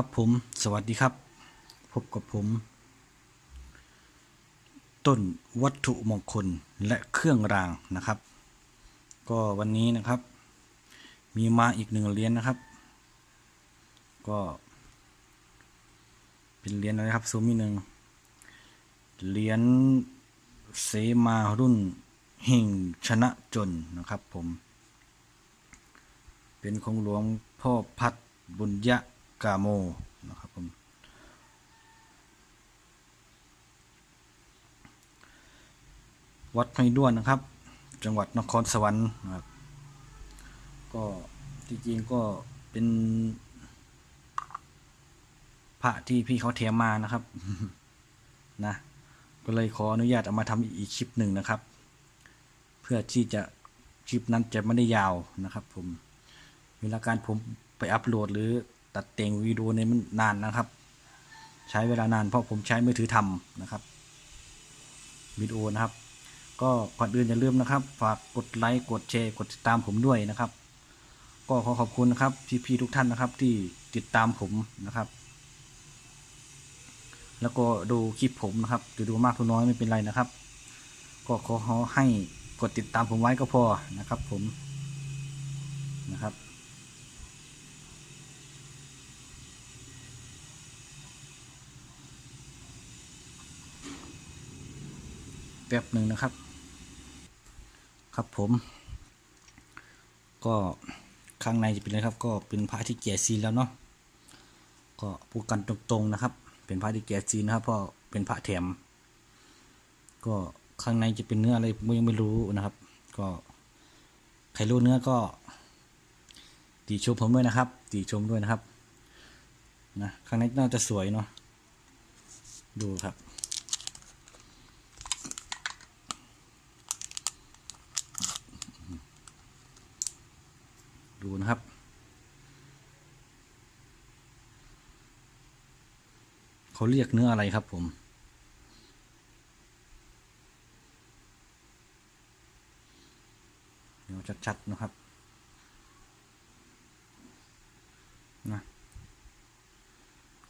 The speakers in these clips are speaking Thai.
ครับผมสวัสดีครับ พบกับผม ต้นวัตถุมงคลและเครื่องรางนะครับ ก็วันนี้นะครับ มีมาอีกหนึ่งเหรียญนะครับ ก็ เป็นเหรียญอะไรครับซูมนิดหนึ่งเหรียญเสมารุ่นเฮงชนะจนนะครับผม เป็นของหลวงพ่อพัดบุญยะ กาโมนะครับผมวัดไม้ด้วนนะครับ จังหวัดนครสวรรค์นะครับ ก็จริงๆก็เป็นพระที่พี่เขาเทียมมานะครับ นะ ก็เลยขออนุญาตเอามาทำอีกคลิปหนึ่งนะครับ เพื่อที่จะคลิปนั้นจะไม่ได้ยาวนะครับ ผมเวลาการผมไปอัพโหลดหรือ ตัดแต่งวิดีโอในมันนานนะครับ ใช้เวลานานเพราะผมใช้มือถือทำนะครับวิดีโอนะครับ ก็ก่อนอื่นอย่าลืมนะครับ ฝากกดไลค์กดแชร์กดติดตามผมด้วยนะครับ ก็ขอขอบคุณนะครับพี่ๆทุกท่านนะครับที่ติดตามผมนะครับ แล้วก็ดูคลิปผมนะครับจะดูมากดูน้อยไม่เป็นไรนะครับ ก็ขอให้กดติดตามผมไว้ก็พอนะครับผมนะครับ แป๊บหนึ่งนะครับ ครับผม ก็ข้างในจะเป็นอะไรครับ ก็เป็นพระที่แก่ซีนแล้วเนาะก็พูดกันตรงๆนะครับ เป็นพระที่แก่ซีนนะครับเพราะเป็นพระแถม ก็ข้างในจะเป็นเนื้ออะไรผมยังไม่รู้นะครับ ก็ใครรู้เนื้อก็ตีชมผมด้วยนะครับตีชมด้วยนะครับนะข้างในน่าจะสวยเนาะดูครับ ดูนะครับ เขาเรียกเนื้ออะไรครับผม เดี๋ยวชัดๆนะครับ นะ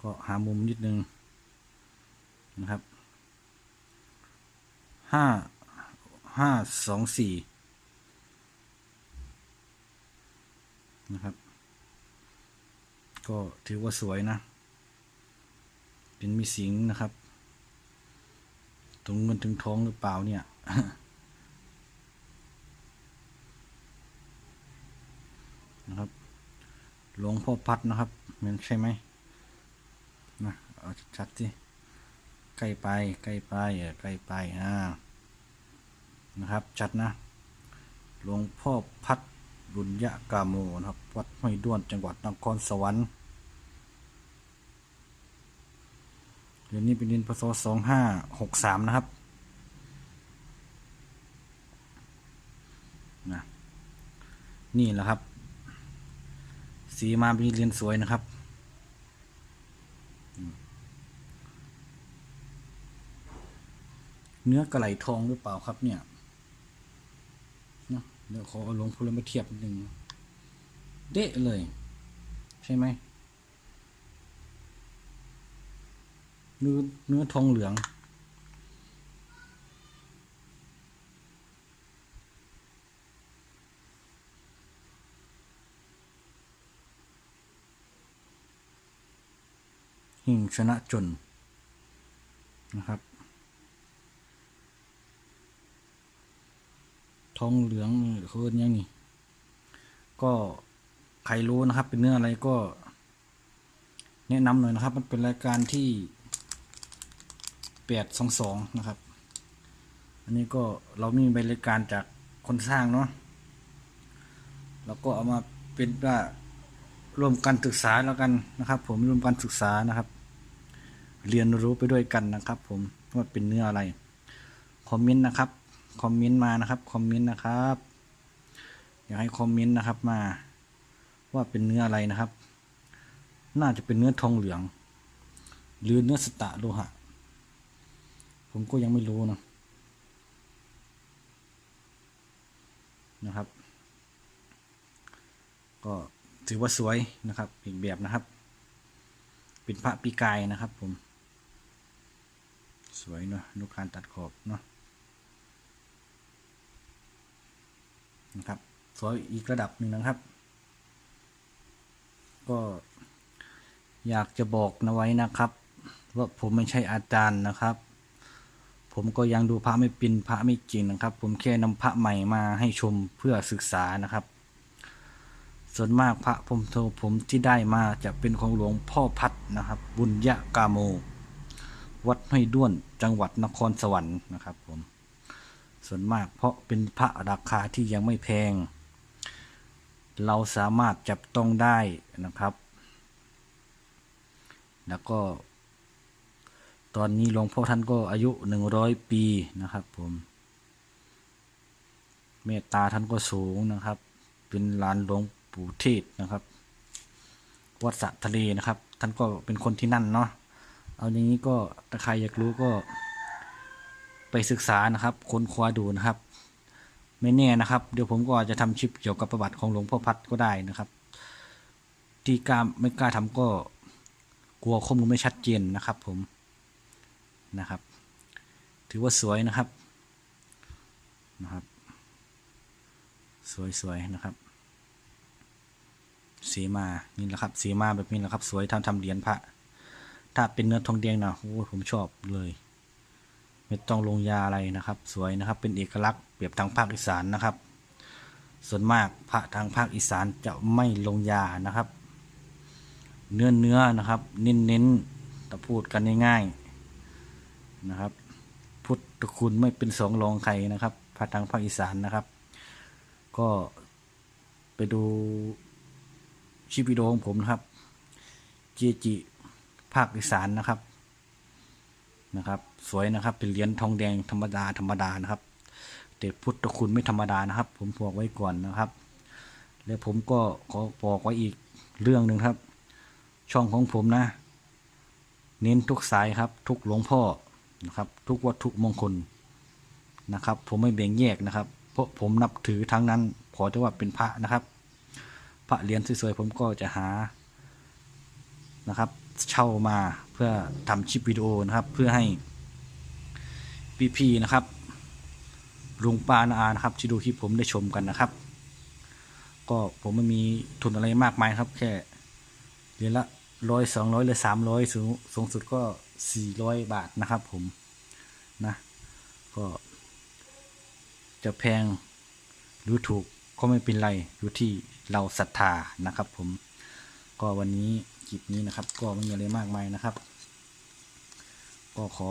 ก็หามุมนิดนึง นะครับ ห้า ห้าสองสี่ นะครับ ก็ถือว่าสวยนะ เป็นมีสิงนะครับ ตรงเงินถึงท้องหรือเปล่าเนี่ย นะครับ หลวงพ่อพัดนะครับมันใช่ไหมนะเอาชัดๆสิใกล้ไปใกล้ไปเออใกล้ไปอ่านะครับ ชัดนะ หลวงพ่อพัด บุญยะกาโมนะครับ วัดห้วยด้วนจังหวัดนครสวรรค์เดือนนี้เป็นเดือนพศสองห้าหกสามนะครับนะนี่แหละครับ สีมาเป็นเรียนสวยนะครับเนื้อกระไหลทองหรือเปล่าครับเนี่ย เดี๋ยวขอเอาลงพูลมาเทียบหนึ่งเดะเลย ใช่ไหมเนื้อเนื้อทองเหลืองหิ่งชนะจนนะครับ ทองเหลืองเขาเรียกยังนี่ ก็ใครรู้นะครับ เป็นเนื้ออะไรก็ แนะนำหน่อยนะครับ มันเป็นรายการที่แปดสองสองนะครับ อันนี้ก็เรามีใบรายการจากคนสร้างเนาะแล้วก็เอามาเป็นว่าร่วมกันศึกษาแล้วกันนะครับ ผมร่วมกันศึกษานะครับ เรียนรู้ไปด้วยกันนะครับ ผมว่าเป็นเนื้ออะไรคอมเมนต์นะครับ คอมเมนต์มานะครับคอมเมนต์นะครับอยากให้คอมเมนต์นะครับมา ว่าเป็นเนื้ออะไรนะครับ น่าจะเป็นเนื้อทองเหลือง หรือเนื้อสตะโลหะ ผมก็ยังไม่รู้นะนะครับ ก็ถือว่าสวยนะครับ อีกแบบนะครับเป็นพระปีกายนะครับผม สวยเนาะดูการตัดขอบเนาะ นะครับ สวยอีกระดับหนึ่งนะครับ ก็อยากจะบอกนะไว้นะครับ ว่าผมไม่ใช่อาจารย์นะครับ ผมก็ยังดูพระไม่เป็นพระไม่จริงนะครับ ผมแค่นำพระใหม่มาให้ชมเพื่อศึกษานะครับ ส่วนมากพระผมโทผมที่ได้มาจะเป็นของหลวงพ่อพัดนะครับ บุญยะกาโม วัดห้วยด้วนจังหวัดนครสวรรค์นะครับผม ส่วนมากเพราะเป็นพระราคาที่ยังไม่แพง เราสามารถจับต้องได้นะครับ แล้วก็ ตอนนี้หลวงพ่อท่านก็อายุหนึ่งร้อยปีนะครับผมเมตตาท่านก็สูงนะครับ เป็นลานหลวงปู่เทศนะครับวัดสะทะเลนะครับ ท่านก็เป็นคนที่นั่นเนาะเอาอย่างนี้ก็ถ้าใครอยากรู้ก็ ไปศึกษานะครับค้นคว้าดูนะครับ ไม่แน่นะครับ เดี๋ยวผมก็จะทำคลิปเกี่ยวกับประวัติของหลวงพ่อพัดก็ได้นะครับ ที่กล้าไม่กล้าทำก็กลัวข้อมูลไม่ชัดเจนนะครับ ผมนะครับ ถือว่าสวยนะครับนะครับ สวยๆนะครับสีมา นี่แหละครับสีมาแบบนี้แหละครับ สวยทำทำเหรียญพระ ถ้าเป็นเนื้อทองแดงนะโอ้ผมชอบเลย ไม่ต้องลงยาอะไรนะครับ สวยนะครับเป็นเอกลักษณ์เปรียบทางภาคอีสานนะครับ ส่วนมากพระทางภาคอีสานจะไม่ลงยานะครับ เนื้อเนื้อนะครับ เน้นเน้นแต่พูดกันง่ายๆนะครับ พุทธคุณไม่เป็นสองรองใครนะครับพระทางภาคอีสานนะครับ ก็ไปดูคลิปวิดีโอของผมนะครับเจจิภาคอีสานนะครับ นะครับ สวยนะครับ เป็นเหรียญทองแดงธรรมดาธรรมดานะครับ แต่พุทธคุณไม่ธรรมดานะครับ ผมบอกไว้ก่อนนะครับ แล้วผมก็ขอบอกไว้อีกเรื่องหนึ่งครับ ช่องของผมนะ เน้นทุกสายครับ ทุกหลวงพ่อนะครับ ทุกวัตถุมงคลนะครับ ผมไม่แบ่งแยกนะครับ เพราะผมนับถือทั้งนั้น ขอจะว่าเป็นพระนะครับ พระเหรียญสวยๆผมก็จะหานะครับ เช่ามา พื่อทำคลิปวิดีโอนะครับ เพื่อให้พี่ๆนะครับลุงป้านาอานะครับที่ดูคลิปผมได้ชมกันนะครับ ก็ผมไม่มีทุนอะไรมากมายครับ แค่เดือนละร้อยสองร้อยหรือสามร้อยสูงสูงสุดก็สี่ร้อยบาทนะครับ ผมนะก็จะแพงหรือถูกก็ไม่เป็นไรอยู่ที่เราศรัทธานะครับ ผมก็วันนี้คลิปนี้นะครับ ก็ไม่มีอะไรมากมายนะครับ ก็ขอ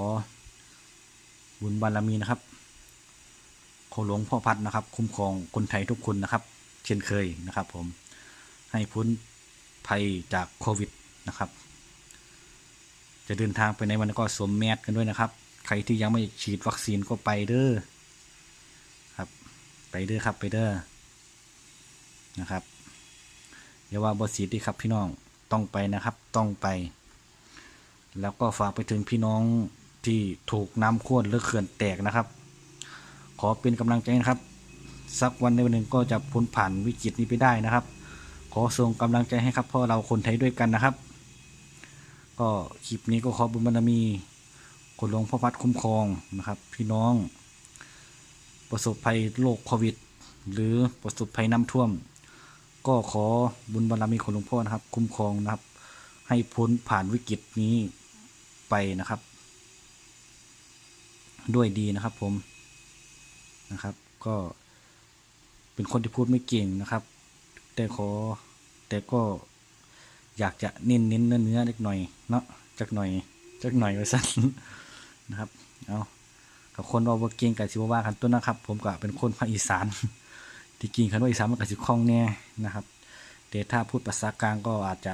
บุญบารมีนะครับขอหลวงพ่อพัดนะครับ คุ้มครองคนไทยทุกคนนะครับ เช่นเคยนะครับ ผมให้พ้นภัยจากโควิดนะครับ จะเดินทางไปในวันก็สวมแมสกันด้วยนะครับ ใครที่ยังไม่ฉีดวัคซีนก็ไปเด้อครับ ไปเด้อครับไปเด้อนะครับอย่าว่าบอสีดีครับพี่น้องต้องไปนะครับ ต้องไป แล้วก็ฝากไปถึงพี่น้องที่ถูกน้ำข้วนหรือเขื่อนแตกนะครับ ขอเป็นกำลังใจนะครับ สักวันในวันหนึ่งก็จะพ้นผ่านวิกฤตนี้ไปได้นะครับ ขอส่งกำลังใจให้ครับพราะเราคนไทยด้วยกันนะครับ ก็คลิปนี้ก็ขอบุญบารมีคนหลวงพ่อพัดคุ้มครองนะครับ พี่น้อง ประสบภัยโรคโควิด หรือประสบภัยน้ำท่วม ก็ขอบุญบารมีของหลวงพ่อนะครับ คุ้มครองนะครับ ให้พ้นผ่านวิกฤตนี้ ไปนะครับ ด้วยดีนะครับผมนะครับ ก็เป็นคนที่พูดไม่เก่งนะครับ แต่ขอแต่ก็อยากจะเน้นเน้นเนื้อเนื้อเล็กหน่อยเนาะจักหน่อยจักหน่อยไว้สั้นนะครับเอากับคนเราเก่งกับสิบว่ากันต้นนะครับ ผมก็เป็นคนภาคอีสานที่จริงคันว่าอีสานมันก็สิคล่องแน่นะครับแต่ถ้าพูดภาษากลางก็อาจจะ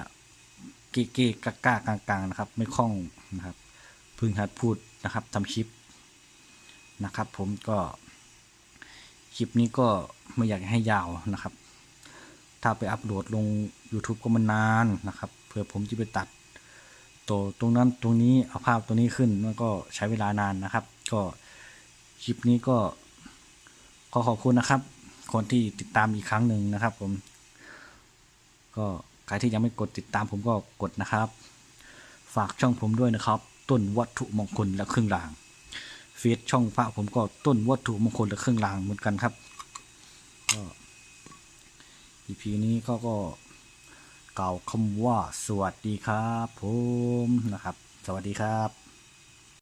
เก้เก้กล้ากลางๆนะครับ ไม่คล่องนะครับพึ่งหัดพูดนะครับทำคลิปนะครับ ผมก็คลิปนี้ก็ไม่อยากให้ยาวนะครับ ถ้าไปอัปโหลดลง YouTube ก็มันนานนะครับเผื่อผมจะไปตัดตัวตรงนั้นตรงนี้เอาภาพตัวนี้ขึ้นมันก็ใช้เวลานานนะครับ ก็คลิปนี้ก็ขอขอบคุณนะครับ คนที่ติดตามอีกครั้งหนึ่งนะครับ ผม ก็ ใครที่ยังไม่กดติดตามผมก็กดนะครับ ฝากช่องผมด้วยนะครับ ต้นวัตถุมงคลและเครื่องรางเฟซช่องพระผมก็ต้นวัตถุมงคลและเครื่องรางเหมือนกันครับก็ EP นี้ก็ก็กล่าวคำว่าสวัสดีครับผมนะครับ สวัสดีครับ